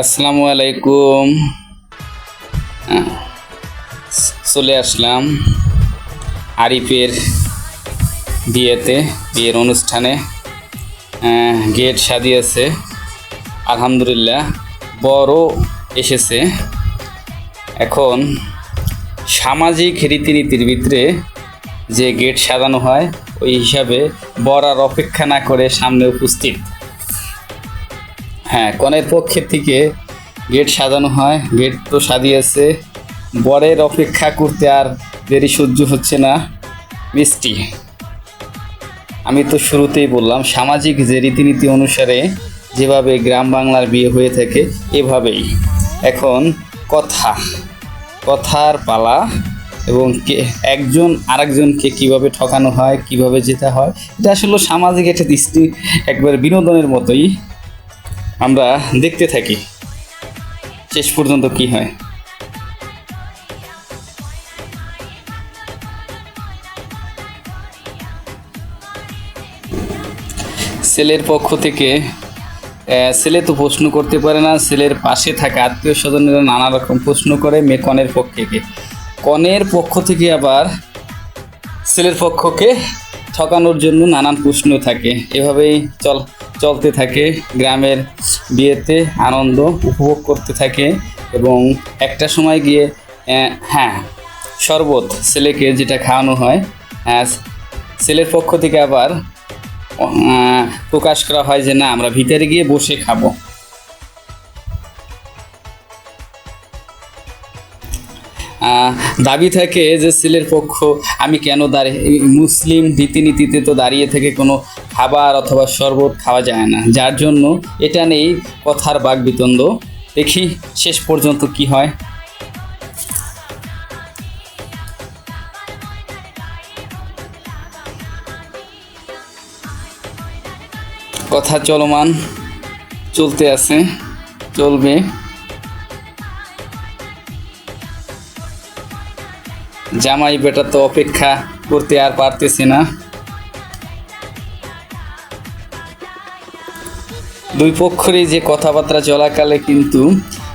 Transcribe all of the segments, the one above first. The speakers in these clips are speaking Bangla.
আসসালামু আলাইকুম। আহ, চলে আসলাম আরিফের বিয়েতে বিয়ের অনুষ্ঠানে। আহ, গেট সাজিয়েছে আলহামদুলিল্লাহ বড় এসেছে। এখন সামাজিক রীতিনীতির ভিতরে যে গেট সাজানো হয় ওই হিসাবে বর আর অপেক্ষা না করে সামনে উপস্থিত। হ্যাঁ কনের পক্ষের থেকে গেট সাজানো হয়। গেট তো সাজিয়েছে। বরের অপেক্ষা করতে আর দেরি সহ্য হচ্ছে না। মিষ্টি। আমি তো শুরুতেই বললাম, সামাজিক যে রীতিনীতি অনুসারে যেভাবে গ্রাম বাংলার বিয়ে হয়ে থাকে, এভাবেই। এখন কথা। কথার পালা এবং কে, একজন আরেকজনকে কীভাবে ঠকানো হয়, কীভাবে যেতে হয়, এটা আসলে সামাজিক একটা দৃষ্টি, একবার বিনোদনের মতোই। আমরা দেখতে থাকি। শেষ পর্যন্ত কি হয়? ছেলের পক্ষ থেকে ছেলে তো প্রশ্ন করতে পারে না ছেলের পাশে থাকা আত্মীয় স্বজনেরা নানা রকম প্রশ্ন করে মেয়ে কনের পক্ষকে কনের পক্ষ থেকে আবার ছেলের পক্ষকে ঠকানোর জন্য নানান প্রশ্ন থাকে। এভাবেই চল চলতে থাকে গ্রামের বিয়েতে আনন্দ উপভোগ করতে থাকে এবং একটা সময় গিয়ে হ্যাঁ শরবত ছেলেকে যেটা খাওয়ানো হয় হ্যাঁ, ছেলের পক্ষ থেকে আবার প্রকাশ করা হয় যে না আমরা ভিতরে গিয়ে বসে খাব। দাবি থাকে যে ছেলের পক্ষ আমি কেন দাঁড়িয়ে মুসলিম রীতিনীতিতে তো দাঁড়িয়ে থেকে কোনো খাবার অথবা শরবত খাওয়া যায় না। যার জন্য এটা নেই কথার বাক বিতন্দ। দেখি শেষ পর্যন্ত কি হয়। কথা চলমান, চলতে আছে, চলবে। জামাই বেটা তো অপেক্ষা করতে আর পারতেছে না। দুই পক্ষেরই যে কথাবার্তা চলাকালে কিন্তু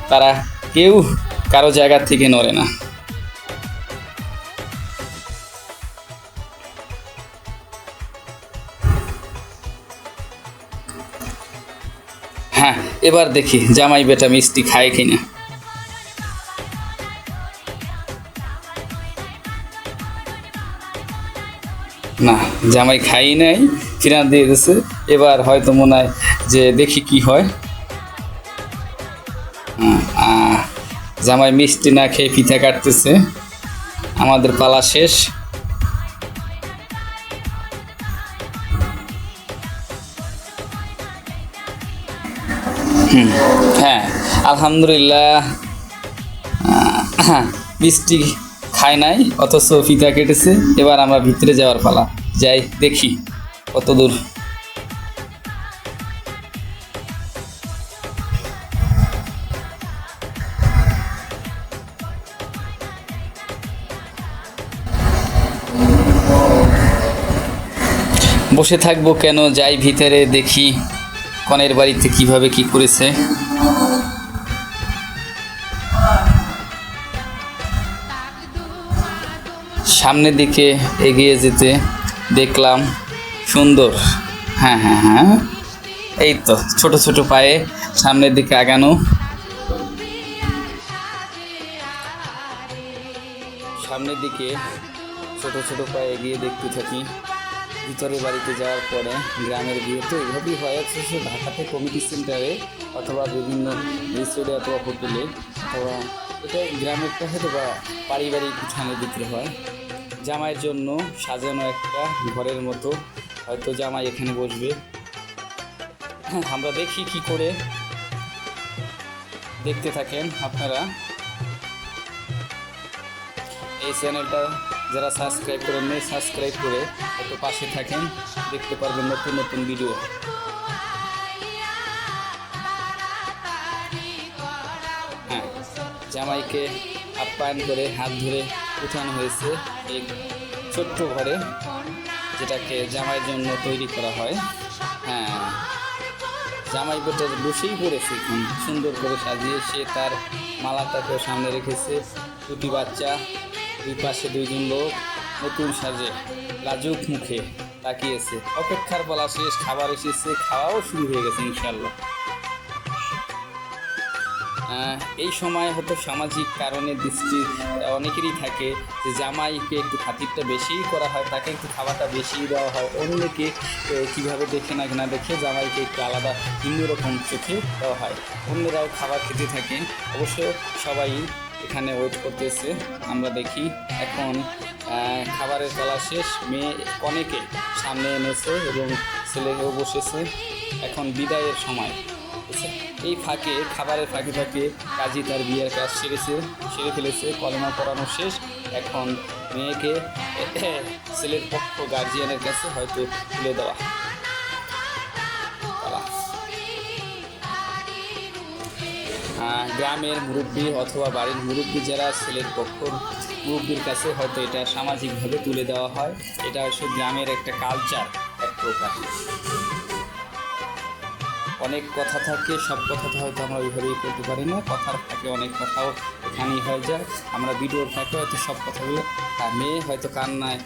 তারা কেউ কারও জায়গা থেকে নড়ে না। হ্যাঁ এবার দেখি জামাই বেটা মিষ্টি খায় কিনা। না, জামাই খাই নাই, ফিরান দিয়ে দিয়েছে এবার হয়তো মনে হয় যে দেখি কি হয়। জামাই মিষ্টি না খেয়ে পিঠা কাটতেছে। আমাদের পালা শেষ। হ্যাঁ আলহামদুলিল্লাহ মিষ্টি খায় নাই, অথচ ফিতা কেটেছে। এবার আমরা ভিতরে যাওয়ার পালা। যাই, দেখি কত দূর বসে থাকব কেন? যাই ভিতরে দেখি কনের বাড়িতে কীভাবে কি করেছে। সামনের দিকে এগিয়ে যেতে দেখলাম সুন্দর। হ্যাঁ হ্যাঁ হ্যাঁ। এই তো, ছোট ছোট পায়ে সামনের দিকে আগানো। সামনের দিকে ছোট ছোট পায়ে এগিয়ে দেখতে থাকি। ভিতরে বাড়িতে যাওয়ার পরে গ্রামের বিয়ে তো এভাবেই হয় অথচ ঢাকাতে কমিটি সেন্টারে অথবা বিভিন্ন রিসোর্টে অথবা হোটেলে অথবা এটা গ্রামেরটা হয়তো বা পারিবারিক উঠানের ভিতরে হয়। জামাইয়ের জন্য সাজানো একটা ঘরের মতো হয়তো জামাই এখানে বসবে। হ্যাঁ, আমরা দেখি কি করে দেখতে থাকেন আপনারা। এই চ্যানেলটা যারা সাবস্ক্রাইব করেন নেই, সাবস্ক্রাইব করে একটু পাশে থাকেন। দেখতে পারবেন নতুন নতুন ভিডিও হ্যাঁ জামাইকে আপ্যায়ন করে হাত ধরে উঠানো হয়েছে এই ছোট্ট ঘরে, যেটাকে জামাইয়ের জন্য তৈরি করা হয়। হ্যাঁ জামাই বেটে বসেই পড়েছে সুন্দর করে সাজিয়ে সে তার মালাটাকেও সামনে রেখেছে। দুটি বাচ্চা দুই পাশে দুইজন লোক নতুন সাজে লাজুক মুখে তাকিয়েছে। অপেক্ষার বলা শেষ, খাবার এসেছে, খাওয়াও শুরু হয়ে গেছে ইনশাল্লাহ এই সময় হয়তো সামাজিক কারণে দৃষ্টি অনেকেরই থাকে যে জামাইকে একটু খাতিরটা বেশিই করা হয়, তাকে একটু খাবারটা বেশিই দেওয়া হয়। অন্যকে কীভাবে দেখে না না দেখে জামাইকে একটু আলাদা, ভিন্ন রকম চোখে দেওয়া হয়। অন্যরাও খাবার খেতে থাকে। অবশ্য সবাই এখানে ওয়েট করতেছে। আমরা দেখি এখন খাবারের কলা শেষ। মেয়ে কনেকে সামনে এনেছে এবং ছেলেকেও বসেছে। এখন বিদায়ের সময়? এই ফাঁকে, খাবারের ফাঁকে ফাঁকে কাজী তার বিয়ের কাজ সেরেছে, সেরে ফেলেছে, কলমা পড়ানো শেষ। এখন মেয়েকে ছেলের পক্ষ গার্জিয়ানের কাছে হয়তো তুলে দেওয়া। গ্রামের মুরব্বী অথবা বাড়ির মুরব্বী যারা ছেলের পক্ষ মুরব্বীর কাছে হয়তো এটা সামাজিকভাবে তুলে দেওয়া হয়। এটা হচ্ছে গ্রামের একটা কালচার এক প্রকার। অনেক কথা থাকে সব কথা হয়তো আমরা ওইভাবেই করতে পারি না। কথার থাকে অনেক কথাও এখানেই হয়ে যায়। আমরা ভিডিওর থাকে হয়তো সব কথাগুলো আর মেয়ে হয়তো কান্নায়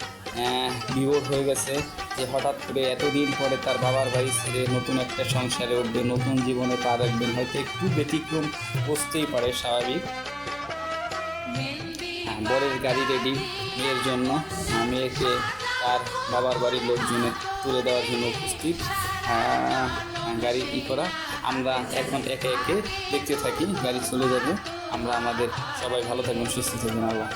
বিভোর হয়ে গেছে যে হঠাৎ করে এতদিন পরে তার বাবার বাড়ি ছেড়ে নতুন একটা সংসারে উঠবে নতুন জীবনে পা রাখবেন হয়তো একটু ব্যতিক্রম বসতেই পারে স্বাভাবিক। হ্যাঁ, বরের গাড়ি রেডি মেয়ের জন্য। মেয়েকে তার বাবার বাড়ির লোকজনে তুলে দেওয়ার জন্য উপস্থিত। গাড়ি ই করা। আমরা এখন একে একে দেখতে থাকি, গাড়ি চলে যাবে। আমরা আমাদের সবাই ভালো থাকবেন, সুস্থ থাকবেন, আল্লাহ।